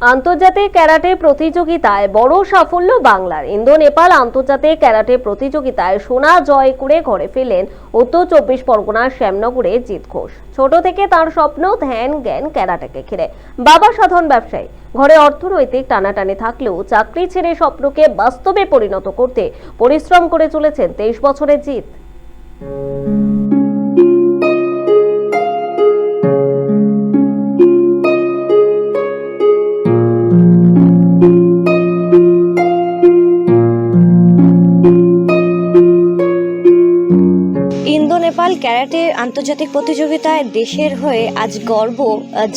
আন্তর্জাতিক ক্যারাটে প্রতিযোগিতায় বড় সাফল্য বাংলার। ইন্দো নেপাল আন্তর্জাতিক ক্যারাটে প্রতিযোগিতায় সোনা জয় করে ঘরে ফেলেন উত্তর চব্বিশ পরগনার শ্যামনগরে জিৎ ঘোষ। ছোট থেকে তার স্বপ্ন ধ্যান জ্ঞান ক্যারাটেকে ঘিরে। বাবা সাধারণ ব্যবসায়ী। ঘরে অর্থনৈতিক টানাটানি থাকলেও চাকরি ছেড়ে স্বপ্নকে বাস্তবে পরিণত করতে পরিশ্রম করে চলেছেন তেইশ বছরের জিৎ। ইন্দো নেপাল ক্যারাটে আন্তর্জাতিক প্রতিযোগিতায় দেশের হয়ে আজ গর্ব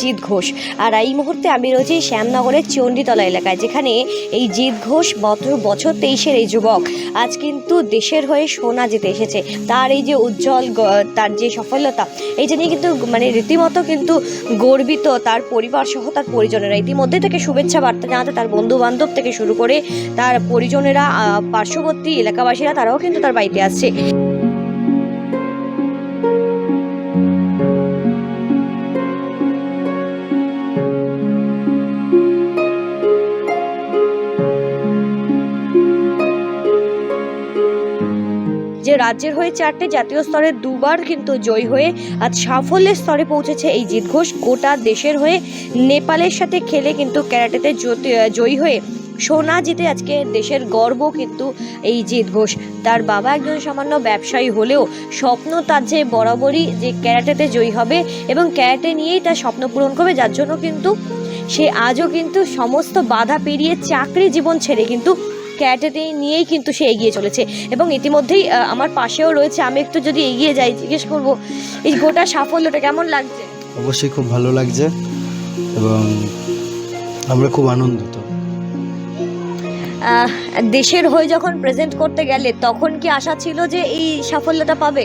জিৎ ঘোষ। আর এই মুহূর্তে আমি রয়েছি শ্যামনগরের চণ্ডীতলা এলাকায়, যেখানে এই জিৎ ঘোষ বছর বছর তেইশের এই যুবক আজ কিন্তু দেশের হয়ে সোনা জিতে এসেছে। তার এই যে উজ্জ্বল তার যে সফলতা, এইটা নিয়ে কিন্তু মানে রীতিমতো কিন্তু গর্বিত তার পরিবার সহ তার পরিজনেরা। ইতিমধ্যে থেকে শুভেচ্ছা বার্তা জানাতে তার বন্ধু বান্ধব থেকে শুরু করে তার পরিজনেরা পার্শ্ববর্তী এলাকাবাসীরা, তারাও কিন্তু তার বাড়িতে আসছে। যে রাজ্যের হয়ে চারটে জাতীয় স্তরে দুবার কিন্তু জয়ী হয়ে আজ সাফল্যের স্তরে পৌঁছেছে এই জিৎ ঘোষ। গোটা দেশের হয়ে নেপালের সাথে খেলে কিন্তু ক্যারাটেতে জয়ী হয়ে সোনা জিতে আজকে দেশের গর্ব কিন্তু এই জিৎ ঘোষ। তার বাবা একজন সামান্য ব্যবসায়ী হলেও স্বপ্ন তার যে বরাবরই যে ক্যারাটেতে জয়ী হবে এবং ক্যারাটে নিয়েই তার স্বপ্ন পূরণ করবে, যার জন্য কিন্তু সে আজও কিন্তু সমস্ত বাধা পেরিয়ে চাকরি জীবন ছেড়ে কিন্তু ক্যারাটেতে নিয়েই কিন্তু সে এগিয়ে চলেছে। এবং ইতিমধ্যেই আমার পাশেও রয়েছে আমি একটু যদি এগিয়ে যাই জিজ্ঞেস করব এই গোটা সাফল্যটা কেমন লাগছে? অবশ্যই খুব ভালো লাগছে এবং আমরা খুব আনন্দিত। দেশের হয়ে যখন প্রেজেন্ট করতে গেলে তখন কি আশা ছিল যে এই সাফল্যটা পাবে?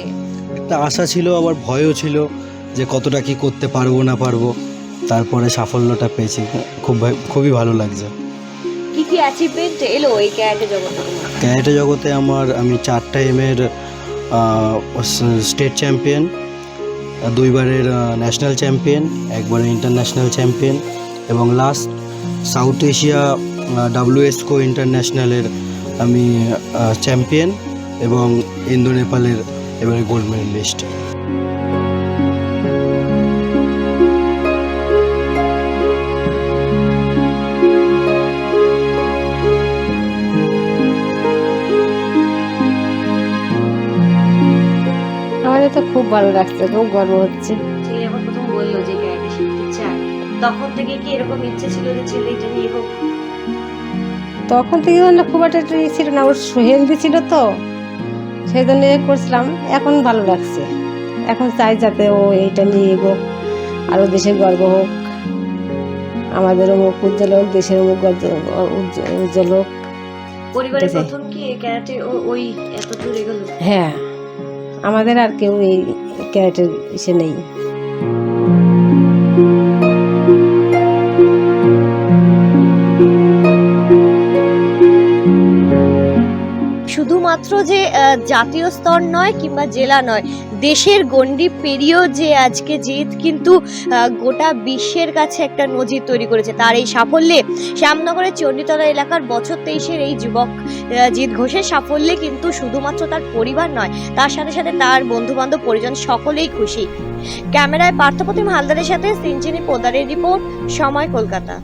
একটা আশা ছিল আবার ভয়ও ছিল যে কতটা কি করতে পারব না পারব তারপরে সাফল্যটা পেয়েছি। খুব খুবই ভালো লাগছে। কি কি অ্যাচিভমেন্ট এলো এই ক্যারাটে জগতে? জগতে আমার, আমি চারটা এমের স্টেট চ্যাম্পিয়ন দুইবারের ন্যাশনাল চ্যাম্পিয়ন একবারের ইন্টারন্যাশনাল চ্যাম্পিয়ন এবং লাস্ট সাউথ এশিয়া ডাব্লিউএসকো ইন্টারন্যাশনালের আমি চ্যাম্পিয়ন এবং ইন্দো নেপালের এবারে গোল্ড মেডেলিস্ট তো খুব ভালো লাগছে খুব গর্ব হচ্ছে। ছেলে যখন প্রথম বলল যে ক্যারাটে শিখতে চায় তখন থেকে কি এরকম ইচ্ছে ছিল যে ছেলে এটা নিয়ে হোক? তখন থেকে মানে খুব একটা ইয়ে ছিল না ওর হেলদি ছিল তো সেই জন্য করছিলাম এখন ভালো লাগছে। এখন চাই যাতে ও এইটা নিয়ে এগোক আরও দেশের গর্ব হোক আমাদের অমুক উজ্জ্বল হোক দেশের উজ্জ- উজ্জ্বল হোক। পরিবারে ঠিক আছে। প্রথম কি ক্যারাটে ওই এত দূর এগোলো? হ্যাঁ। আমাদের আর কেউ এই ক্যারেটের ইসে নেই। শুধুমাত্র যে জাতীয় স্তর নয় কিংবা জেলা নয়, দেশের গণ্ডি পেরিয়েও যে আজকে জিত কিন্তু গোটা বিশ্বের কাছে একটা নজির তৈরি করেছে। তার এই সাফল্যে শ্যামনগরের চণ্ডীতলা এলাকার বছর তেইশের এই যুবক জিৎ ঘোষের সাফল্যে কিন্তু শুধুমাত্র তার পরিবার নয়, তার সাথে সাথে তার বন্ধু বান্ধব পরিজন সকলেই খুশি। ক্যামেরায় পার্থপ্রতিম হালদারের সাথে সিনচিনি পোদারের রিপোর্ট, সময় কলকাতা।